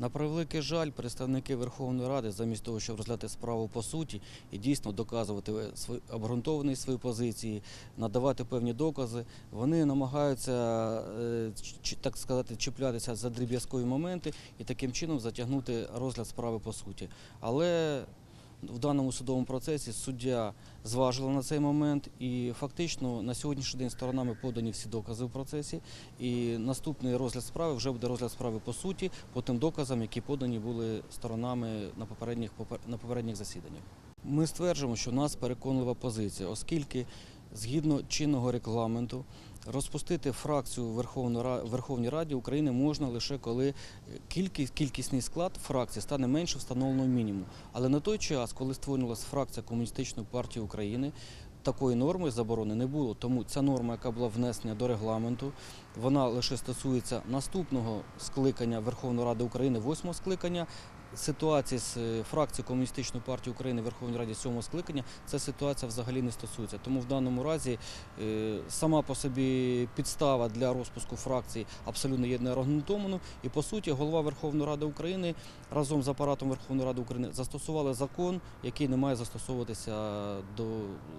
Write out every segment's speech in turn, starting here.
На превеликий жаль, представники Верховної Ради, замість того, щоб розглядати справу по суті і дійсно доказувати свої обґрунтованість свої позиції, надавати певні докази, вони намагаються е, так сказати чіплятися за дріб'язкові моменти і таким чином затягнути розгляд справи по суті. Але в даному судовому процесі суддя зважила на цей момент, і фактично на сьогоднішній день сторонами подані всі докази в процесі. І наступний розгляд справи вже буде розгляд справи по суті, по тим доказам, які подані були сторонами на попередніх на попередніх засіданнях. Ми стверджуємо, що у нас переконлива позиція, оскільки згідно чинного регламенту розпустити фракцію в Верховній Раді України можна лише коли е, кількість, кількісний склад фракції стане менше встановленого мінімуму. Але на той час, коли створювалася фракція Комуністичної партії України, такої норми заборони не було. Тому ця норма, яка була внесена до регламенту, вона лише стосується наступного скликання Верховної Ради України, восьмого скликання. Ситуації з е, фракцією Комуністичної партії України в Верховній Раді сьомого скликання ця ситуація взагалі не стосується. Тому в даному разі е, сама по собі підстава для розпуску фракції абсолютно є неаргументованою. І по суті, голова Верховної Ради України разом з апаратом Верховної Ради України застосували закон, який не має застосовуватися до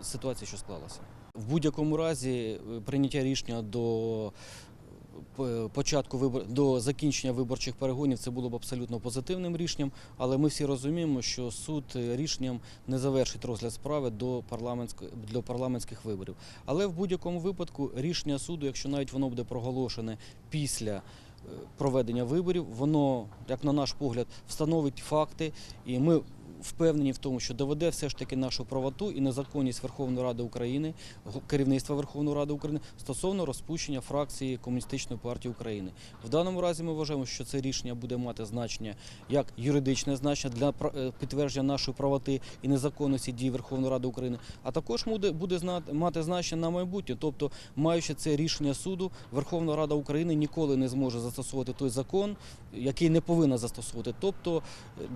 ситуації, що склалася. В будь-якому разі е, прийняття рішення до початку вибор до закінчення виборчих перегонів це було б абсолютно позитивним рішенням, але ми всі розуміємо, що суд е, рішенням не завершить розгляд справи до парламентської до парламентських виборів. Але в будь-якому випадку рішення суду, якщо навіть воно буде проголошене після е, проведення виборів, воно, як на наш погляд, встановить факти, і ми впевнені в тому, що доведе все ж таки нашу правоту і незаконність Верховної Ради України, керівництва Верховної Ради України стосовно розпущення фракції Комуністичної партії України. В даному разі ми вважаємо, що це рішення буде мати значення як юридичне значення для е, підтвердження нашої правоти і незаконності дій Верховної Ради України, а також буде, мати значення на майбутнє. Тобто, маючи це рішення суду, Верховна Рада України ніколи не зможе застосувати той закон, який не повинна застосовувати. Тобто е,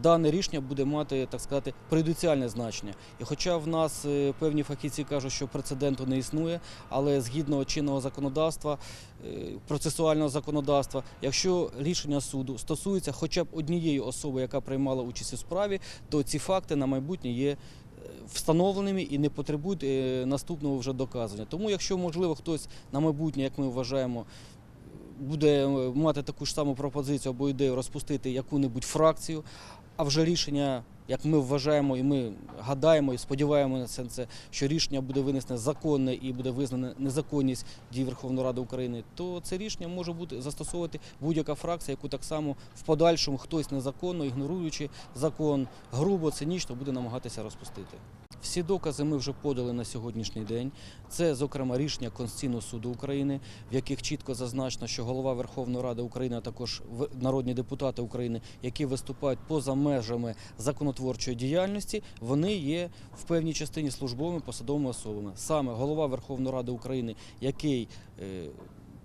дане рішення буде мати, так сказати, преюдиціальне значення. І хоча в нас е, певні фахівці кажуть, що прецеденту не існує, але згідно чинного законодавства, е, процесуального законодавства, якщо рішення суду стосується хоча б однієї особи, яка приймала участь у справі, то ці факти на майбутнє є е, встановленими і не потребують наступного вже доказання. Тому, якщо можливо хтось на майбутнє, як ми вважаємо, буде мати таку ж саму пропозицію або ідею розпустити яку-небудь фракцію, а вже рішення, як ми вважаємо, і ми гадаємо і сподіваємося на це, що рішення буде винесене законне і буде визнана незаконність дій Верховної Ради України, то це рішення може бути застосовувати будь-яка фракція, яку так само в подальшому хтось незаконно, ігноруючи закон, грубо, цинічно буде намагатися розпустити. Всі докази ми вже подали на сьогоднішній день. Це, зокрема, рішення Конституційного суду України, в яких чітко зазначено, що голова Верховної Ради України, а також народні депутати України, які виступають поза межами законотворчої діяльності, вони є в певній частині службовими посадовими особами. Саме голова Верховної Ради України, який е,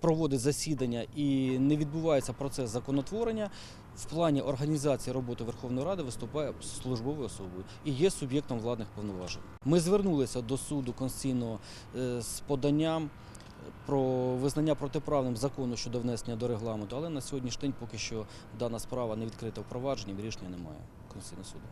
проводить засідання і не відбувається процес законотворення. В плані організації роботи Верховної Ради виступає службовою особою і є суб'єктом владних повноважень. Ми звернулися до суду конституційного е, з поданням про визнання протиправним закону щодо внесення до регламенту, але на сьогоднішній день поки що дана справа не відкрита в провадженні, рішення немає Конституційного суду.